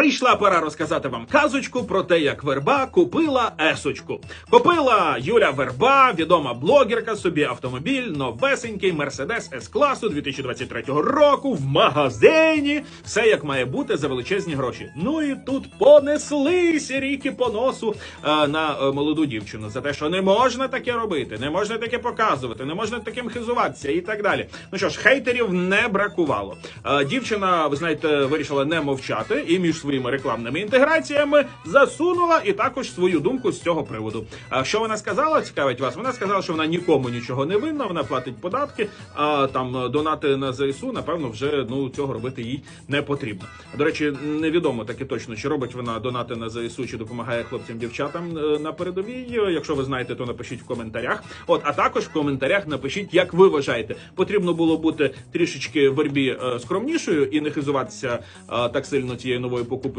Прийшла пора розказати вам казочку про те, як верба купила есочку. Купила Юля Верба, відома блогерка, собі автомобіль, новесенький Мерседес с класу 2023 року в магазині. Все як має бути за величезні гроші. Ну і тут понеслися ріки по носу е, на е, молоду дівчину за те, що не можна таке робити, не можна таке показувати, не можна таким хизуватися і так далі. Ну що ж, хейтерів не бракувало. Е, дівчина, ви знаєте, вирішила не мовчати і між своїми рекламними інтеграціями засунула і також свою думку з цього приводу. А що вона сказала? Цікавить вас? Вона сказала, що вона нікому нічого не винна, вона платить податки, а там е, донати на ЗСУ, напевно, вже ну цього робити їй не потрібно. До речі, невідомо таки точно, чи робить вона донати на ЗСУ, чи допомагає хлопцям дівчатам е, на передовій. Якщо ви знаєте, то напишіть в коментарях. От, а також в коментарях напишіть, як ви вважаєте, потрібно було бути трішечки вербі е, скромнішою і не хизуватися так сильно цією новою покупкою.